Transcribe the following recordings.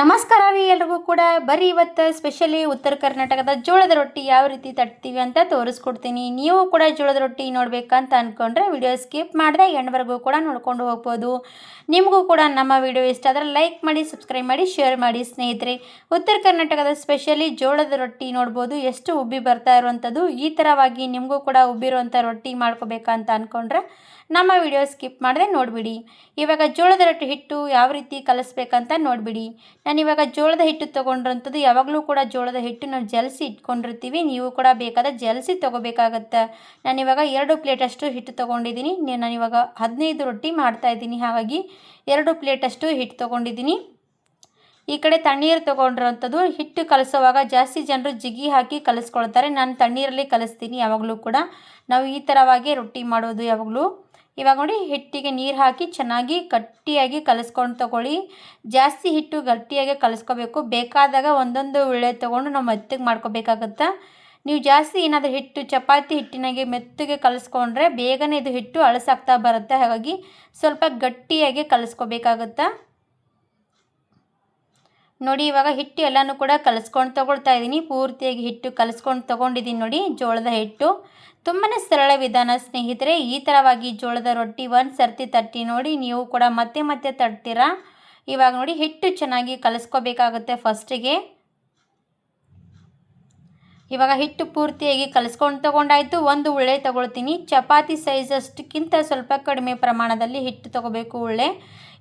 ನಮಸ್ಕಾರ ರೀ ಎಲ್ರಿಗೂ ಕೂಡ. ಬರೀ ಇವತ್ತು ಸ್ಪೆಷಲಿ ಉತ್ತರ ಕರ್ನಾಟಕದ ಜೋಳದ ರೊಟ್ಟಿ ಯಾವ ರೀತಿ ತಟ್ತೀವಿ ಅಂತ ತೋರಿಸ್ಕೊಡ್ತೀನಿ. ನೀವು ಕೂಡ ಜೋಳದ ರೊಟ್ಟಿ ನೋಡಬೇಕಂತ ಅಂದ್ಕೊಂಡ್ರೆ ವಿಡಿಯೋ ಸ್ಕಿಪ್ ಮಾಡಿದೆ ಎಂಡ್ವರೆಗೂ ಕೂಡ ನೋಡ್ಕೊಂಡು ಹೋಗ್ಬೋದು. ನಿಮಗೂ ಕೂಡ ನಮ್ಮ ವಿಡಿಯೋ ಇಷ್ಟ ಆದರೆ ಲೈಕ್ ಮಾಡಿ ಸಬ್ಸ್ಕ್ರೈಬ್ ಮಾಡಿ ಶೇರ್ ಮಾಡಿ ಸ್ನೇಹಿತರೆ. ಉತ್ತರ ಕರ್ನಾಟಕದ ಸ್ಪೆಷಲಿ ಜೋಳದ ರೊಟ್ಟಿ ನೋಡ್ಬೋದು. ಎಷ್ಟು ಉಬ್ಬಿ ಬರ್ತಾ ಇರುವಂಥದ್ದು, ಈ ಥರವಾಗಿ ನಿಮಗೂ ಕೂಡ ಉಬ್ಬಿರುವಂಥ ರೊಟ್ಟಿ ಮಾಡ್ಕೋಬೇಕಂತ ಅಂದ್ಕೊಂಡ್ರೆ ನಮ್ಮ ವಿಡಿಯೋ ಸ್ಕಿಪ್ ಮಾಡಿದೆ ನೋಡಿಬಿಡಿ. ಇವಾಗ ಜೋಳದ ರೊಟ್ಟಿ ಹಿಟ್ಟು ಯಾವ ರೀತಿ ಕಲಿಸ್ಬೇಕಂತ ನೋಡಿಬಿಡಿ. ನಾನು ಇವಾಗ ಜೋಳದ ಹಿಟ್ಟು ತೊಗೊಂಡಿರೋಂಥದ್ದು, ಯಾವಾಗಲೂ ಕೂಡ ಜೋಳದ ಹಿಟ್ಟು ನಾವು ಜಲಸಿ ಇಟ್ಕೊಂಡಿರ್ತೀವಿ, ನೀವು ಕೂಡ ಬೇಕಾದ ಜಲಸಿ ತೊಗೋಬೇಕಾಗತ್ತೆ. ಇವಾಗ ಎರಡು ಪ್ಲೇಟಷ್ಟು ಹಿಟ್ಟು ತೊಗೊಂಡಿದ್ದೀನಿ. ಇವಾಗ ಹದಿನೈದು ರೊಟ್ಟಿ ಮಾಡ್ತಾ ಇದ್ದೀನಿ. ಹಾಗಾಗಿ ಎರಡು ಪ್ಲೇಟಷ್ಟು ಹಿಟ್ಟು ತೊಗೊಂಡಿದ್ದೀನಿ. ಈ ಕಡೆ ತಣ್ಣೀರು ತೊಗೊಂಡಿರೋಂಥದ್ದು, ಹಿಟ್ಟು ಕಲಸುವಾಗ ಜಾಸ್ತಿ ಜನರು ಜಿಗಿ ಹಾಕಿ ಕಲಿಸ್ಕೊಳ್ತಾರೆ. ನಾನು ತಣ್ಣೀರಲ್ಲಿ ಕಲಿಸ್ತೀನಿ ಯಾವಾಗಲೂ ಕೂಡ. ನಾವು ಈ ಥರವಾಗಿ ರೊಟ್ಟಿ ಮಾಡೋದು ಯಾವಾಗಲೂ. ಇವಾಗ ನೋಡಿ ಹಿಟ್ಟಿಗೆ ನೀರು ಹಾಕಿ ಚೆನ್ನಾಗಿ ಗಟ್ಟಿಯಾಗಿ ಕಲಿಸ್ಕೊಂಡು ತಗೊಳ್ಳಿ. ಜಾಸ್ತಿ ಹಿಟ್ಟು ಗಟ್ಟಿಯಾಗಿ ಕಲಿಸ್ಕೋಬೇಕು. ಬೇಕಾದಾಗ ಒಂದೊಂದು ಉಳ್ಳೆ ತೊಗೊಂಡು ನಾವು ಮೆತ್ತಗೆ ಮಾಡ್ಕೋಬೇಕಾಗತ್ತೆ? ನೀವು ಜಾಸ್ತಿ ಏನಾದರೂ ಹಿಟ್ಟು, ಚಪಾತಿ ಹಿಟ್ಟಿನಾಗೆ ಮೆತ್ತಗೆ ಕಲಿಸ್ಕೊಂಡ್ರೆ ಬೇಗನೆ ಇದು ಹಿಟ್ಟು ಅಳಸಾಗ್ತಾ ಬರುತ್ತೆ. ಹಾಗಾಗಿ ಸ್ವಲ್ಪ ಗಟ್ಟಿಯಾಗಿ ಕಲಿಸ್ಕೋಬೇಕಾಗತ್ತೆ? ನೋಡಿ ಇವಾಗ ಹಿಟ್ಟು ಎಲ್ಲನೂ ಕೂಡ ಕಲಿಸ್ಕೊಂಡು ತೊಗೊಳ್ತಾ ಇದ್ದೀನಿ ಪೂರ್ತಿಯಾಗಿ ಹಿಟ್ಟು ಕಲಿಸ್ಕೊಂಡು ತೊಗೊಂಡಿದ್ದೀನಿ ನೋಡಿ ಜೋಳದ ಹಿಟ್ಟು. ತುಂಬಾ ಸರಳ ವಿಧಾನ ಸ್ನೇಹಿತರೆ, ಈ ಥರವಾಗಿ ಜೋಳದ ರೊಟ್ಟಿ ಒಂದು ಸರ್ತಿ ತಟ್ಟಿ ನೋಡಿ, ನೀವು ಕೂಡ ಮತ್ತೆ ಮತ್ತೆ ತಟ್ತೀರಾ? ಇವಾಗ ನೋಡಿ, ಹಿಟ್ಟು ಚೆನ್ನಾಗಿ ಕಲಿಸ್ಕೋಬೇಕಾಗುತ್ತೆ ಫಸ್ಟಿಗೆ ಇವಾಗ ಹಿಟ್ಟು ಪೂರ್ತಿಯಾಗಿ ಕಲಿಸ್ಕೊಂಡು ತೊಗೊಂಡಾಯಿತು, ಒಂದು ಉಳ್ಳೆ ತೊಗೊಳ್ತೀನಿ. ಚಪಾತಿ ಸೈಜ್ ಅಷ್ಟಕ್ಕಿಂತ ಸ್ವಲ್ಪ ಕಡಿಮೆ ಪ್ರಮಾಣದಲ್ಲಿ ಹಿಟ್ಟು ತೊಗೋಬೇಕು ಉಳ್ಳೆ.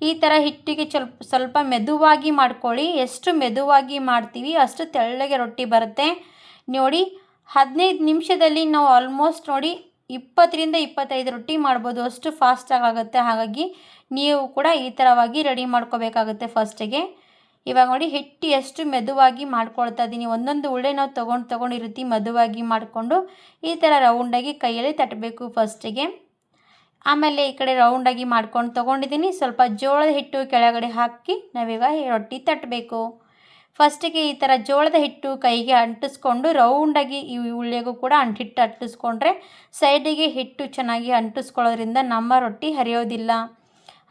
ಈ ಥರ ಹಿಟ್ಟಿಗೆ ಸ್ವಲ್ಪ ಸ್ವಲ್ಪ ಮೆದುವಾಗಿ ಮಾಡ್ಕೊಳ್ಳಿ. ಎಷ್ಟು ಮೆದುವಾಗಿ ಮಾಡ್ತೀವಿ ಅಷ್ಟು ತೆಳ್ಳಗೆ ರೊಟ್ಟಿ ಬರುತ್ತೆ. ನೋಡಿ ಹದಿನೈದು ನಿಮಿಷದಲ್ಲಿ ನಾವು ಆಲ್ಮೋಸ್ಟ್ ನೋಡಿ ಇಪ್ಪತ್ತರಿಂದ ಇಪ್ಪತ್ತೈದು ರೊಟ್ಟಿ ಮಾಡ್ಬೋದು. ಅಷ್ಟು ಫಾಸ್ಟಾಗಿ ಆಗುತ್ತೆ. ಹಾಗಾಗಿ ನೀವು ಕೂಡ ಈ ಥರವಾಗಿ ರೆಡಿ ಮಾಡ್ಕೋಬೇಕಾಗುತ್ತೆ ಫಸ್ಟಿಗೆ ಇವಾಗ ನೋಡಿ ಹಿಟ್ಟು ಎಷ್ಟು ಮೆದುವಾಗಿ ಮಾಡ್ಕೊಳ್ತಾ ಇದ್ದೀನಿ. ಒಂದೊಂದು ಉಳ್ಳೆ ನಾವು ತೊಗೊಂಡು ರೀತಿ ಮೆದುವಾಗಿ ಮಾಡಿಕೊಂಡು ಈ ಥರ ರೌಂಡಾಗಿ ಕೈಯಲ್ಲಿ ತಟ್ಟಬೇಕು ಫಸ್ಟಿಗೆ ಆಮೇಲೆ ಈ ಕಡೆ ರೌಂಡಾಗಿ ಮಾಡ್ಕೊಂಡು ತೊಗೊಂಡಿದ್ದೀನಿ. ಸ್ವಲ್ಪ ಜೋಳದ ಹಿಟ್ಟು ಕೆಳಗಡೆ ಹಾಕಿ ನಾವೀಗ ರೊಟ್ಟಿ ತಟ್ಟಬೇಕು. ಫಸ್ಟಿಗೆ ಈ ಥರ ಜೋಳದ ಹಿಟ್ಟು ಕೈಗೆ ಅಂಟಿಸ್ಕೊಂಡು ರೌಂಡಾಗಿ ಈ ಉಳ್ಳಿಗೂ ಕೂಡ ಅಂಟಿಟ್ಟು ಅಂಟಿಸ್ಕೊಂಡ್ರೆ ಸೈಡಿಗೆ ಹಿಟ್ಟು ಚೆನ್ನಾಗಿ ಅಂಟಿಸ್ಕೊಳ್ಳೋದ್ರಿಂದ ನಮ್ಮ ರೊಟ್ಟಿ ಹರಿಯೋದಿಲ್ಲ.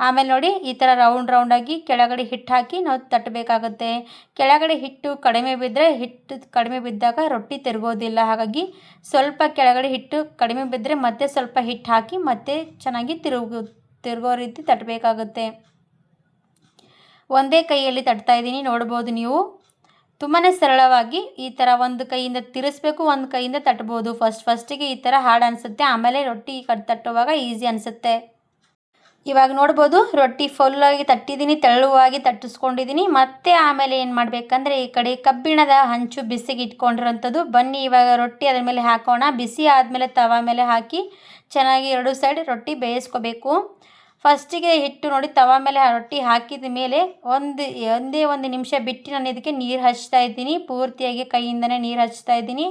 ಆಮೇಲೆ ನೋಡಿ, ಈ ಥರ ರೌಂಡ್ ರೌಂಡಾಗಿ ಕೆಳಗಡೆ ಹಿಟ್ಟು ಹಾಕಿ ನಾವು ತಟ್ಟಬೇಕಾಗುತ್ತೆ. ಕೆಳಗಡೆ ಹಿಟ್ಟು ಕಡಿಮೆ ಬಿದ್ದರೆ ಹಿಟ್ಟು ಕಡಿಮೆ ಬಿದ್ದಾಗ ರೊಟ್ಟಿ ತಿರುಗೋದಿಲ್ಲ. ಹಾಗಾಗಿ ಸ್ವಲ್ಪ ಕೆಳಗಡೆ ಹಿಟ್ಟು ಕಡಿಮೆ ಬಿದ್ದರೆ ಮತ್ತೆ ಸ್ವಲ್ಪ ಹಿಟ್ಟು ಹಾಕಿ ಮತ್ತೆ ಚೆನ್ನಾಗಿ ತಿರುಗು ತಿರುಗೋ ರೀತಿ ತಟ್ಟಬೇಕಾಗುತ್ತೆ. ಒಂದೇ ಕೈಯಲ್ಲಿ ತಟ್ತಾ ಇದ್ದೀನಿ. ನೋಡ್ಬೋದು ನೀವು. ತುಂಬಾ ಸರಳವಾಗಿ ಈ ಥರ ಒಂದು ಕೈಯಿಂದ ತಿರಿಸ್ಬೇಕು, ಒಂದು ಕೈಯಿಂದ ತಟ್ಬೋದು. ಫಸ್ಟ್ ಫಸ್ಟಿಗೆ ಈ ಥರ ಹಾಡು ಅನಿಸುತ್ತೆ. ಆಮೇಲೆ ರೊಟ್ಟಿ ಕಟ್ ತಟ್ಟುವಾಗ ಈಸಿ ಅನಿಸುತ್ತೆ. ಇವಾಗ ನೋಡ್ಬೋದು, ರೊಟ್ಟಿ ಫುಲ್ಲಾಗಿ ತಟ್ಟಿದ್ದೀನಿ ತೆಳುವಾಗಿ ತಟ್ಟಿಸ್ಕೊಂಡಿದ್ದೀನಿ ಮತ್ತೆ ಆಮೇಲೆ ಏನು ಮಾಡಬೇಕಂದ್ರೆ, ಈ ಕಡೆ ಕಬ್ಬಿಣದ ಹಂಚು ಬಿಸಿಗೆ ಇಟ್ಕೊಂಡಿರೋಂಥದ್ದು. ಬನ್ನಿ, ಇವಾಗ ರೊಟ್ಟಿ ಅದ್ರ ಮೇಲೆ ಹಾಕೋಣ. ಬಿಸಿ ಆದಮೇಲೆ ತವ ಮೇಲೆ ಹಾಕಿ ಚೆನ್ನಾಗಿ ಎರಡು ಸೈಡ್ ರೊಟ್ಟಿ ಬೇಯಿಸ್ಕೋಬೇಕು. ಫಸ್ಟಿಗೆ ಹಿಟ್ಟು ನೋಡಿ ತವ ಮೇಲೆ ರೊಟ್ಟಿ ಹಾಕಿದ ಮೇಲೆ ಒಂದು, ಒಂದೇ ಒಂದು ನಿಮಿಷ ಬಿಟ್ಟು ನಾನು ಇದಕ್ಕೆ ನೀರು ಹಚ್ತಾ ಇದ್ದೀನಿ. ಪೂರ್ತಿಯಾಗಿ ಕೈಯಿಂದನೇ ನೀರು ಹಚ್ತಾ ಇದ್ದೀನಿ.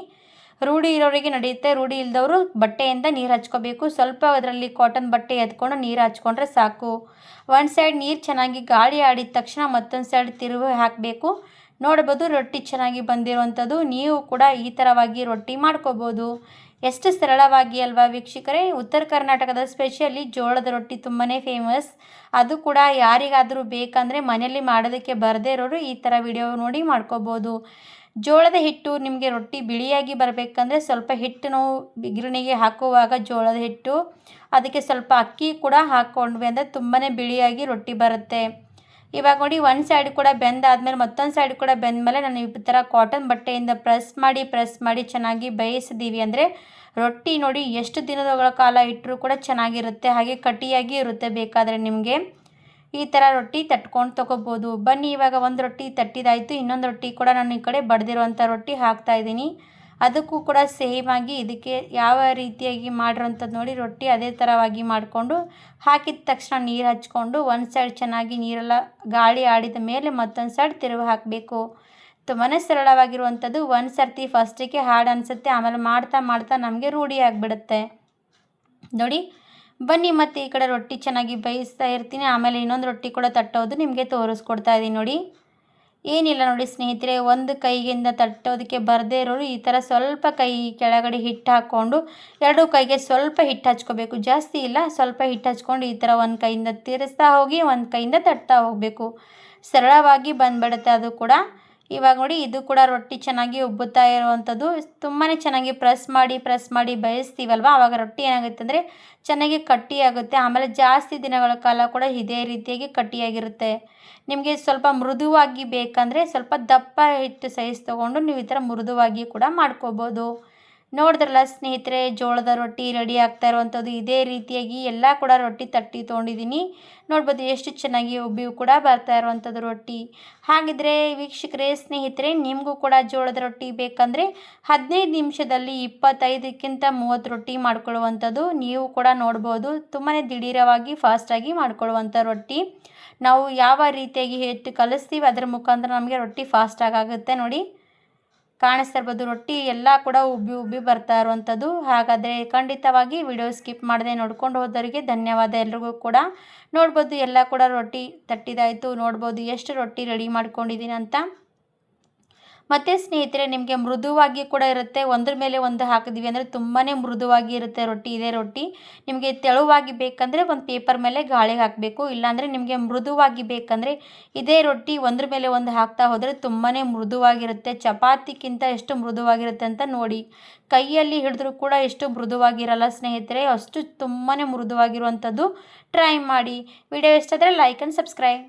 ರೂಢಿ ಇರೋರಿಗೆ ನಡೆಯುತ್ತೆ. ರೂಢಿ ಇಲ್ಲದವರು ಬಟ್ಟೆಯಿಂದ ನೀರು ಹಚ್ಕೋಬೇಕು. ಸ್ವಲ್ಪ ಅದರಲ್ಲಿ ಕಾಟನ್ ಬಟ್ಟೆ ಎತ್ಕೊಂಡು ನೀರು ಹಚ್ಕೊಂಡ್ರೆ ಸಾಕು. ಒಂದು ಸೈಡ್ ನೀರು ಚೆನ್ನಾಗಿ ಗಾಳಿ ಆಡಿದ ತಕ್ಷಣ ಮತ್ತೊಂದು ಸೈಡ್ ತಿರುವು ಹಾಕಬೇಕು. ನೋಡ್ಬೋದು ರೊಟ್ಟಿ ಚೆನ್ನಾಗಿ ಬಂದಿರುವಂಥದ್ದು. ನೀವು ಕೂಡ ಈ ಥರವಾಗಿ ರೊಟ್ಟಿ ಮಾಡ್ಕೋಬೋದು. ಎಷ್ಟು ಸರಳವಾಗಿ ಅಲ್ವಾ ವೀಕ್ಷಕರೇ? ಉತ್ತರ ಕರ್ನಾಟಕದ ಸ್ಪೆಷಲಿ ಜೋಳದ ರೊಟ್ಟಿ ತುಂಬಾ ಫೇಮಸ್ ಅದು ಕೂಡ ಯಾರಿಗಾದರೂ ಬೇಕಂದರೆ ಮನೆಯಲ್ಲಿ ಮಾಡೋದಕ್ಕೆ ಬರದೇ ಇರೋರು ಈ ಥರ ವಿಡಿಯೋ ನೋಡಿ ಮಾಡ್ಕೋಬೋದು. ಜೋಳದ ಹಿಟ್ಟು ನಿಮಗೆ ರೊಟ್ಟಿ ಬಿಳಿಯಾಗಿ ಬರಬೇಕಂದ್ರೆ ಸ್ವಲ್ಪ ಹಿಟ್ಟು ನಾವು ಬಿಗಿರಣಿಗೆ ಹಾಕುವಾಗ ಜೋಳದ ಹಿಟ್ಟು, ಅದಕ್ಕೆ ಸ್ವಲ್ಪ ಅಕ್ಕಿ ಕೂಡ ಹಾಕ್ಕೊಂಡ್ವಿ ಅಂದರೆ ತುಂಬಾ ಬಿಳಿಯಾಗಿ ರೊಟ್ಟಿ ಬರುತ್ತೆ. ಇವಾಗ ನೋಡಿ ಒಂದು ಸೈಡ್ ಕೂಡ ಬೆಂದಾದ್ಮೇಲೆ ಮತ್ತೊಂದು ಸೈಡ್ ಕೂಡ ಬೆಂದ ಮೇಲೆ ನಾನು ಈ ಥರ ಕಾಟನ್ ಬಟ್ಟೆಯಿಂದ ಪ್ರೆಸ್ ಮಾಡಿ ಪ್ರೆಸ್ ಮಾಡಿ ಚೆನ್ನಾಗಿ ಬೇಯಿಸಿದ್ದೀವಿ ಅಂದರೆ ರೊಟ್ಟಿ ನೋಡಿ ಎಷ್ಟು ದಿನಗಳ ಕಾಲ ಇಟ್ಟರೂ ಕೂಡ ಚೆನ್ನಾಗಿರುತ್ತೆ. ಹಾಗೆ ಕಟಿಯಾಗಿ ಇರುತ್ತೆ ಬೇಕಾದರೆ ನಿಮಗೆ. ಈ ಥರ ರೊಟ್ಟಿ ತಟ್ಕೊಂಡು ತೊಗೋಬೋದು. ಬನ್ನಿ ಇವಾಗ ಒಂದು ರೊಟ್ಟಿ ತಟ್ಟಿದಾಯಿತು. ಇನ್ನೊಂದು ರೊಟ್ಟಿ ಕೂಡ ನಾನು ಈ ಕಡೆ ಬಡ್ದಿರುವಂಥ ರೊಟ್ಟಿ ಹಾಕ್ತಾಯಿದ್ದೀನಿ ಅದಕ್ಕೂ ಕೂಡ ಸೇಮ್ ಆಗಿ ಇದಕ್ಕೆ ಯಾವ ರೀತಿಯಾಗಿ ಮಾಡಿರೋಂಥದ್ದು ನೋಡಿ ರೊಟ್ಟಿ ಅದೇ ಥರವಾಗಿ ಮಾಡಿಕೊಂಡು ಹಾಕಿದ ತಕ್ಷಣ ನೀರು ಹಚ್ಕೊಂಡು ಒಂದು ಸೈಡ್ ಚೆನ್ನಾಗಿ ನೀರೆಲ್ಲ ಗಾಳಿ ಆಡಿದ ಮೇಲೆ ಮತ್ತೊಂದು ಸೈಡ್ ತಿರುವು ಹಾಕಬೇಕು. ತುಂಬಾ ಸರಳವಾಗಿರುವಂಥದ್ದು. ಒಂದು ಸರ್ತಿ ಫಸ್ಟಿಗೆ ಹಾಡು ಅನಿಸುತ್ತೆ, ಆಮೇಲೆ ಮಾಡ್ತಾ ಮಾಡ್ತಾ ನಮಗೆ ರೂಢಿ ಆಗಿಬಿಡುತ್ತೆ. ನೋಡಿ, ಬನ್ನಿ ಮತ್ತು ಈ ಕಡೆ ರೊಟ್ಟಿ ಚೆನ್ನಾಗಿ ಬೇಯಿಸ್ತಾ ಇರ್ತೀನಿ. ಆಮೇಲೆ ಇನ್ನೊಂದು ರೊಟ್ಟಿ ಕೂಡ ತಟ್ಟೋದು ನಿಮಗೆ ತೋರಿಸ್ಕೊಡ್ತಾ ಇದ್ದೀನಿ ನೋಡಿ. ಏನಿಲ್ಲ ನೋಡಿ ಸ್ನೇಹಿತರೆ, ಒಂದು ಕೈಗಿಂದ ತಟ್ಟೋದಕ್ಕೆ ಬರದೇ ಇರೋರು ಈ ಥರ ಸ್ವಲ್ಪ ಕೈ ಕೆಳಗಡೆ ಹಿಟ್ಟು ಹಾಕ್ಕೊಂಡು, ಎರಡು ಕೈಗೆ ಸ್ವಲ್ಪ ಹಿಟ್ಟು ಹಚ್ಕೋಬೇಕು. ಜಾಸ್ತಿ ಇಲ್ಲ, ಸ್ವಲ್ಪ ಹಿಟ್ಟು ಹಚ್ಕೊಂಡು ಈ ಥರ ಒಂದು ಕೈಯಿಂದ ತಿರ್ಸ್ತಾ ಹೋಗಿ, ಒಂದು ಕೈಯಿಂದ ತಟ್ತಾ ಹೋಗಬೇಕು. ಸರಳವಾಗಿ ಬಂದ್ಬಿಡುತ್ತೆ ಅದು ಕೂಡ. ಇವಾಗ ನೋಡಿ ಇದು ಕೂಡ ರೊಟ್ಟಿ ಚೆನ್ನಾಗಿ ಉಬ್ಬುತ್ತಾ ಇರುವಂಥದ್ದು. ತುಂಬಾ ಚೆನ್ನಾಗಿ ಪ್ರೆಸ್ ಮಾಡಿ ಪ್ರೆಸ್ ಮಾಡಿ ಬೇಯಿಸ್ತೀವಲ್ವ? ಆವಾಗ ರೊಟ್ಟಿ ಏನಾಗುತ್ತೆ ಅಂದರೆ ಚೆನ್ನಾಗಿ ಕಟ್ಟಿಯಾಗುತ್ತೆ ಆಮೇಲೆ ಜಾಸ್ತಿ ದಿನಗಳ ಕಾಲ ಕೂಡ ಇದೇ ರೀತಿಯಾಗಿ ಕಟ್ಟಿಯಾಗಿರುತ್ತೆ. ನಿಮಗೆ ಸ್ವಲ್ಪ ಮೃದುವಾಗಿ ಬೇಕಂದರೆ ಸ್ವಲ್ಪ ದಪ್ಪ ಹಿಟ್ಟು ಸೈಜ್ ತೊಗೊಂಡು ನೀವು ಈ ಥರ ಮೃದುವಾಗಿ ಕೂಡ ಮಾಡ್ಕೋಬೋದು. ನೋಡಿದ್ರಲ್ಲ ಸ್ನೇಹಿತರೆ, ಜೋಳದ ರೊಟ್ಟಿ ರೆಡಿ ಆಗ್ತಾ ಇರುವಂಥದ್ದು ಇದೇ ರೀತಿಯಾಗಿ ಎಲ್ಲ ಕೂಡ ರೊಟ್ಟಿ ತಟ್ಟಿ ತೊಗೊಂಡಿದ್ದೀನಿ. ನೋಡ್ಬೋದು ಎಷ್ಟು ಚೆನ್ನಾಗಿ ಉಬ್ಬಿಯೂ ಕೂಡ ಬರ್ತಾ ಇರುವಂಥದ್ದು ರೊಟ್ಟಿ. ಹಾಗಿದ್ರೆ ವೀಕ್ಷಕರೇ, ಸ್ನೇಹಿತರೆ, ನಿಮಗೂ ಕೂಡ ಜೋಳದ ರೊಟ್ಟಿ ಬೇಕಂದರೆ ಹದಿನೈದು ನಿಮಿಷದಲ್ಲಿ ಇಪ್ಪತ್ತೈದಕ್ಕಿಂತ ಮೂವತ್ತು ರೊಟ್ಟಿ ಮಾಡ್ಕೊಳ್ಳುವಂಥದ್ದು ನೀವು ಕೂಡ ನೋಡ್ಬೋದು. ತುಂಬಾ ದಿಢೀರವಾಗಿ ಫಾಸ್ಟಾಗಿ ಮಾಡ್ಕೊಳ್ಳುವಂಥ ರೊಟ್ಟಿ. ನಾವು ಯಾವ ರೀತಿಯಾಗಿ ಹೆಚ್ಚು ಕಲಿಸ್ತೀವಿ, ಅದರ ಮುಖಾಂತರ ನಮಗೆ ರೊಟ್ಟಿ ಫಾಸ್ಟಾಗಿ ಆಗುತ್ತೆ ನೋಡಿ. ಕಾಣಿಸ್ತಾ ಇರ್ಬೋದು. ರೊಟ್ಟಿ ಎಲ್ಲ ಕೂಡ ಉಬ್ಬಿ ಉಬ್ಬಿ ಬರ್ತಾ ಇರುವಂಥದ್ದು ಹಾಗಾದರೆ ಖಂಡಿತವಾಗಿ ವಿಡಿಯೋ ಸ್ಕಿಪ್ ಮಾಡದೆ ನೋಡ್ಕೊಂಡು ಹೋದವರಿಗೆ ಧನ್ಯವಾದ. ಎಲ್ರಿಗೂ ಕೂಡ ನೋಡ್ಬೋದು. ಎಲ್ಲ ಕೂಡ ರೊಟ್ಟಿ ತಟ್ಟಿದಾಯಿತು. ನೋಡ್ಬೋದು. ಎಷ್ಟು ರೊಟ್ಟಿ ರೆಡಿ ಮಾಡ್ಕೊಂಡಿದ್ದೀನಿ ಅಂತ. ಮತ್ತು ಸ್ನೇಹಿತರೆ, ನಿಮಗೆ ಮೃದುವಾಗಿ ಕೂಡ ಇರುತ್ತೆ. ಒಂದ್ರ ಮೇಲೆ ಒಂದು ಹಾಕಿದ್ವಿ ಅಂದರೆ ತುಂಬಾ ಮೃದುವಾಗಿ ಇರುತ್ತೆ ರೊಟ್ಟಿ, ಇದೇ ರೊಟ್ಟಿ. ನಿಮಗೆ ತೆಳುವಾಗಿ ಬೇಕಂದರೆ ಒಂದು ಪೇಪರ್ ಮೇಲೆ ಗಾಳಿಗೆ ಹಾಕಬೇಕು. ಇಲ್ಲಾಂದರೆ ನಿಮಗೆ ಮೃದುವಾಗಿ ಬೇಕಂದರೆ ಇದೇ ರೊಟ್ಟಿ ಒಂದ್ರ ಮೇಲೆ ಒಂದು ಹಾಕ್ತಾ ಹೋದರೆ ತುಂಬಾ ಮೃದುವಾಗಿರುತ್ತೆ. ಚಪಾತಿಗಿಂತ ಎಷ್ಟು ಮೃದುವಾಗಿರುತ್ತೆ ಅಂತ ನೋಡಿ. ಕೈಯಲ್ಲಿ ಹಿಡಿದ್ರೂ ಕೂಡ ಎಷ್ಟು ಮೃದುವಾಗಿರಲ್ಲ ಸ್ನೇಹಿತರೆ. ಅಷ್ಟು ತುಂಬಾ ಮೃದುವಾಗಿರುವಂಥದ್ದು. ಟ್ರೈ ಮಾಡಿ. ವಿಡಿಯೋ ಇಷ್ಟಾದರೆ ಲೈಕ್ ಆ್ಯಂಡ್ ಸಬ್ಸ್ಕ್ರೈಬ್